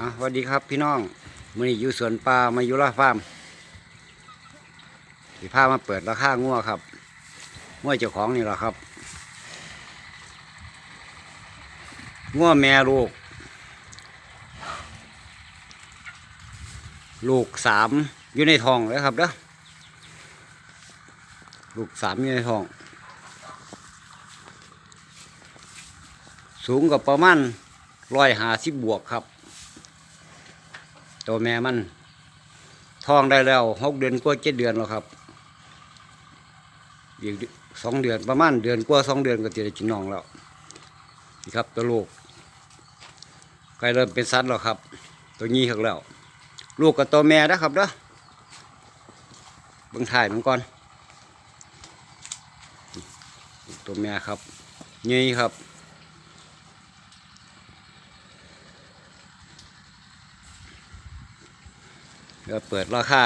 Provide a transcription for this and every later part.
อะสวัสดีครับพี่น้องมื่อนี้อยู่สวนปลามายุราฟาร์มสีผ้ามาเปิดราคางัวครับงัวเจ้าของนี่แหละครับงัวแม่ลูก ลูกสามอยู่ในท้องเลยครับเด้อลูกสามอยู่ในท้อง สูงกับประมาณร้อยหาสิบบวกครับ ตัวแม่มันท้องได้แล้วหกเดือนกว่าเจ็ดเดือนแล้วครับอีกสองเดือนประมาณเดือนกว่าสองเดือนก็จะได้กินน้องแล้วนี่ครับตัวลูกใกล้เริ่มเป็นสัตว์แล้วครับ ตัวนี้ครับแล้ว ลูกกับตัวแม่นะครับเด้อเบิ่งถ่ายมันก่อนตัวแม่ครับนี่ครับ ก็เปิดราคา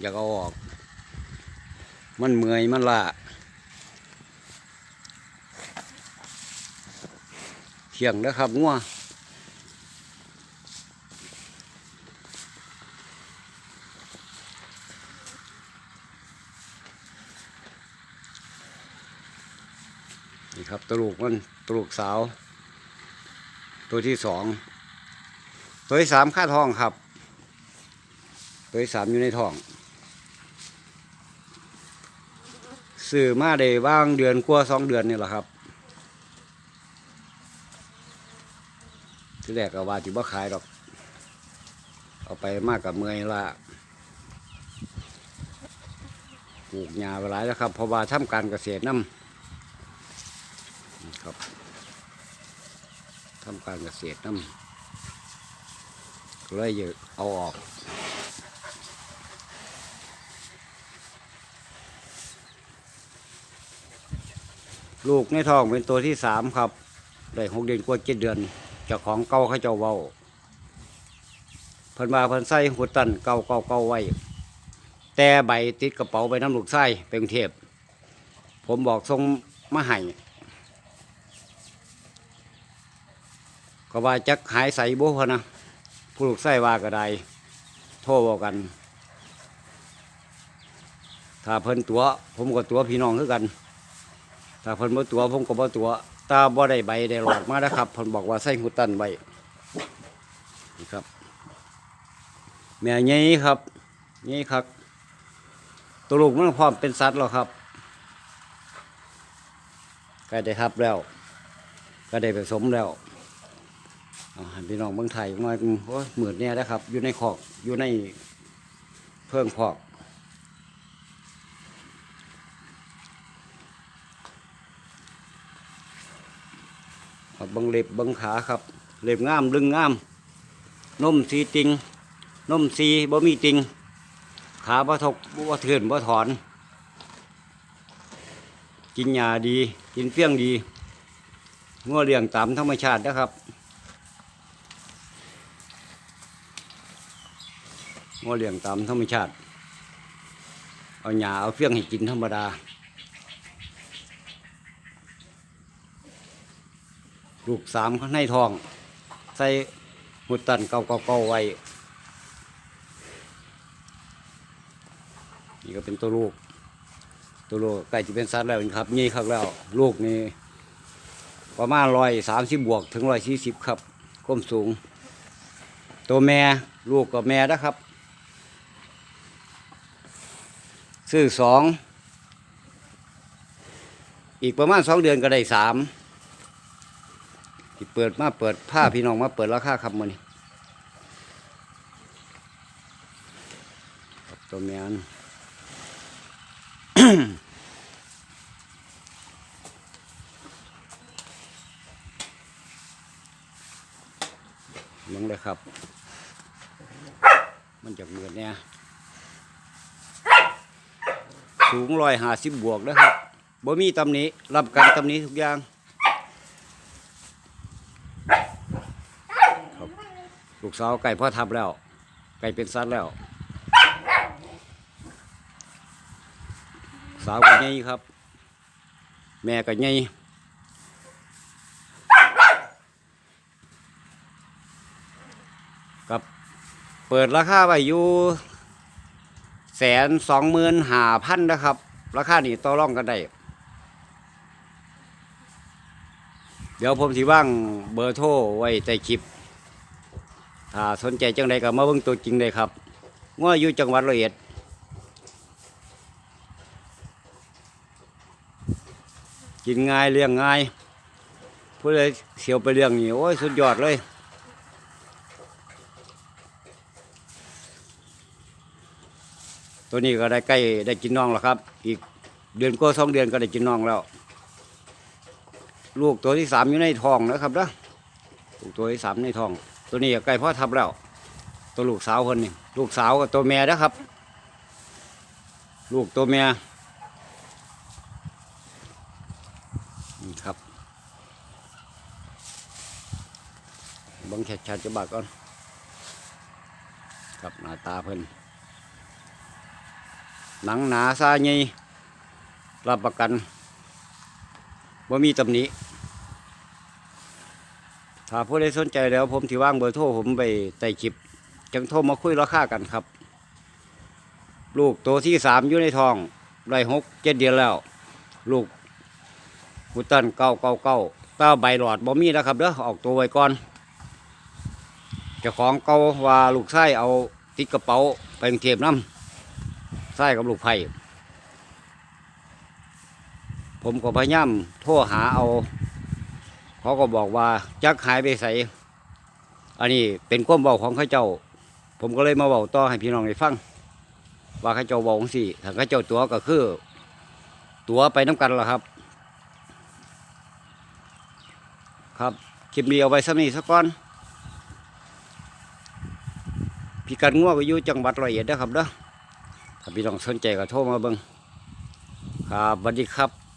อยากเอาออก มันเมื่อยมันละเขียงนะครับงัวนี่ครับตลูกมันตลูกสาว ตัวที่สอง ตัวที่สามค่าทองครับ ตัวที่สามอยู่ในท้องซื้อมาได้ว่างเดือนกว่าสองเดือนนี่แหละครับที่แรกก็ว่าที่บ่ขายดอก เอาไปมากกับเมื่อยละปลูกหญ้าไปหลายแล้วครับเพราะว่าทำการเกษตรน้ำครับทำการเกษตรน้ำเลยอยากเอาออก ลูกในท้องเป็นตัวที่สามครับ ได้หกเดือนกว่าเจ็ดเดือนจ้าของเก่าเขาเจ้าเว้าเพิ่นมาเพิ่นใส่หัวตันเก่าเก่าเก่าไว้ แต่ใบติดกระเป๋าไปน้ำลูกไส้ไปกรุงเทพผมบอกส่งมาให้ก็ว่าจักหายใส่บุพนะผู้ลูกไส้ว่าก็ได้โทรบอกกัน ถ้าเพิ่นตัว ผมก็ตัวพี่น้องคือกัน ถ้าเพิ่นบ่ตัวผมก็บ่ตัว ตาบ่ได้ใบได้หลอดมาแล้วครับเพิ่นบอกว่าใส่หูตันไว้นี่ครับ แม่ใหญ่ครับใหญ่ครับตัวลูกมันพร้อมเป็นสัตว์แล้วครับใกล้ได้ทับแล้ว ก็ได้ผสมแล้วพี่น้องเบิ่งไทยน่อยโอ้ยหมื่นเนี่ยนะครับ อยู่ในคอกอยู่ในเพิ่งคอก บังเล็บบังขาครับ เล็บงามลึงงามนมสีติงนมสีบ่มีติง ขาบ่ทกบ่เถื่อนบ่ถอน กินยาดี กินเฟี้ยงดีงัวเลี้ยงตามธรรมชาตินะครับงัวเลี้ยงตามธรรมชาติ เอาหญ้าเอาเฟี้ยงให้กินธรรมดา ลูกสามข้างในท้อง ใส่หุดตันเก่าเก่าไว้นี่ก็เป็นตัวลูก ตัวลูกใกล้จะเป็นสัตว์แล้วครับนี่ครับแล้ว ลูกนี่ประมาณร้อยสามสิบบวกถึงร้อยสี่สิบครับก้มสูง ตัวแม่ลูกกับแม่นะครับ ซื้อสอง อีกประมาณสองเดือนก็ได้สาม ที่เปิดมาเปิดผ้าพี่น้องมาเปิดราคาครับมันตัวแมนลงเลยครับ มันจากเมือเนี่ยสูงร้อยห้าสิบบวกนะครับบ่มีตำหนี้รับกันตำหนี้ทุกอย่าง ลูกสาวไก่พ่อทับแล้ว ไก่เป็นสัตว์แล้ว สาวก็ใหญ่ครับ แม่ก็ใหญ่กับเปิดราคาไว้อยู่แสนสองหมื่นห้าพันนะครับ ราคานี้ต่อรองกันได้ เดี๋ยวผมสิว่างเบอร์โทรไว้ใต้คลิป ถ้าสนใจจังใดก็มาเบิ่งตัวจริงเลยครับง้ออยู่จังหวัดร้อยเอ็ดกินง่ายเลี้ยงง่ายผู้ใดเสียวไปเลี้ยงนี่โอ้ยสุดยอดเลยตัวนี้ก็ได้ใกล้ได้กินน้องแล้วครับ อีกเดือนก็สองเดือนก็ได้กินน้องแล้ว ลูกตัวที่สามอยู่ในท้องนะครับนะลูกตัวที่สามในท้อง ตัวนี้ก็ใกล้พ่อทับแล้ว ตัวลูกสาวคนนี้ลูกสาวกับตัวแม่นะครับ ลูกตัวแม่นี่ครับบังชัดๆจะบักก่อนครับหน้าตาเพิ่นหนังหนาซาใหญ่รับประกันว่ามีตำหนิ ถ้าผู้ใดสนใจแล้ว ผมที่ว่างเบอร์โทรผมไปใต้คลิปจังโทรมาคุยราคากันครับ ลูกตัวที่สามอยู่ในท้องได้หกเจ็ดเดือนแล้ว ลูกพุตันเก้าเก้าเก้าต้าใบหลอดบ่มีนะครับเด้อออกตัวไว้ก่อนจ้าของเก่าว่าลูกไส้เอาติดกระเป๋าไปกรุงเทพน้ำใส่กับลูกไผ่ผมก็พยายามโทรหาเอา เขาก็บอกว่าจักหายไปใส่อันนี้เป็นความเบาของข้าเจ้า ผมก็เลยมาเบาต่อให้พี่น้องได้ฟัง ว่าข้าเจ้าเบาของสี่ถ้าข้าเจ้าตัวก็คือ ตัวไปน้ำกันละครับ ครับคลิปนี้เอาไว้สักนี้สักก่อนพี่กันง่วก็อยู่จังหวัดร้อยเอ็ดนะครับเด้อถ้าพี่น้องสนใจก็โทรมาเบิ่งครับสวัสดีครับ